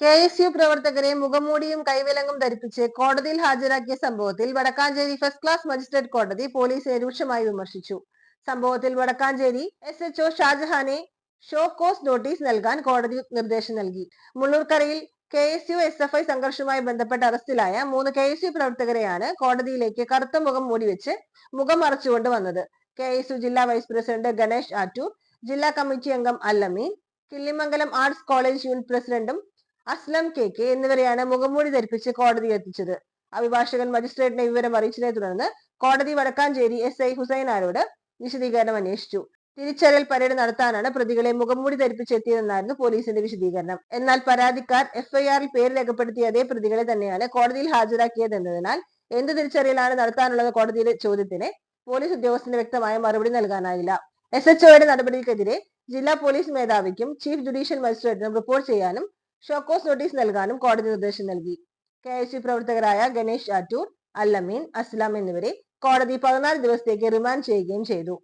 K S U പ്രവർത്തകരെ മുഖംമൂടിയും കൈവിലങ്ങും ധരിപ്പിച്ച് കോടതിയിൽ ഹാജരാക്കിയ സംഭവത്തിൽ വടക്കാഞ്ചേരി ഫസ്റ്റ് ക്ലാസ് മജിസ്ട്രേറ്റ് കോടതി പോലീസിനെ രൂക്ഷമായി വിമർശിച്ചു. സംഭവത്തിൽ വടക്കാഞ്ചേരി എസ് എച്ച് ഒ ഷാജഹാനെ ഷോ കോസ് നോട്ടീസ് നൽകാൻ കോടതി നിർദ്ദേശം നൽകി. മുള്ളൂർക്കരയിൽ K S U S F I സംഘർഷവുമായി ബന്ധപ്പെട്ട് അറസ്റ്റിലായ മൂന്ന് കെ എസ് യു പ്രവർത്തകരെയാണ് കോടതിയിലേക്ക് കറുത്ത മുഖം മൂടിവെച്ച് മുഖം മറച്ചുകൊണ്ട് വന്നത്. കെ എസ് യു ജില്ലാ വൈസ് പ്രസിഡന്റ് ഗണേഷ് ആറ്റൂർ ജില്ലാ കമ്മിറ്റി അംഗം Allameen Killimangalam arts college unit പ്രസിഡന്റും അസ്ലം കെ കെ എന്നിവരെയാണ് മുഖംമൂടി ധരിപ്പിച്ച് കോടതി എത്തിച്ചത്. അഭിഭാഷകൻ മജിസ്ട്രേറ്റിനെ വിവരം അറിയിച്ചതിനെ തുടർന്ന് കോടതി വടക്കാഞ്ചേരി എസ് ഐ ഹുസൈനാരോട് വിശദീകരണം അന്വേഷിച്ചു. തിരിച്ചറിയൽ പരേഡ് നടത്താനാണ് പ്രതികളെ മുഖംമൂടി ധരിപ്പിച്ചെത്തിയതെന്നായിരുന്നു പോലീസിന്റെ വിശദീകരണം. എന്നാൽ പരാതിക്കാർ എഫ്ഐആറിൽ പേര് രേഖപ്പെടുത്തിയ അതേ പ്രതികളെ തന്നെയാണ് കോടതിയിൽ ഹാജരാക്കിയത് എന്നതിനാൽ എന്ത് തിരിച്ചറിയലാണ് നടത്താനുള്ളത് കോടതിയിലെ ചോദ്യത്തിന് പോലീസ് ഉദ്യോഗസ്ഥന് വ്യക്തമായ മറുപടി നൽകാനായില്ല. എസ് എച്ച്ഒയുടെ നടപടിക്കെതിരെ ജില്ലാ പോലീസ് മേധാവിക്കും ചീഫ് ജുഡീഷ്യൽ മജിസ്ട്രേറ്റിനും റിപ്പോർട്ട് ചെയ്യാനും ഷോക്കോസ് നോട്ടീസ് നൽകാനും കോടതി നിർദ്ദേശം നൽകി. കെ എസ് യു പ്രവർത്തകരായ ഗണേഷ് ആറ്റൂർ അല്ലമീൻ അസ്ലാം എന്നിവരെ കോടതി പതിനാല് ദിവസത്തേക്ക് റിമാൻഡ് ചെയ്യുകയും ചെയ്തു.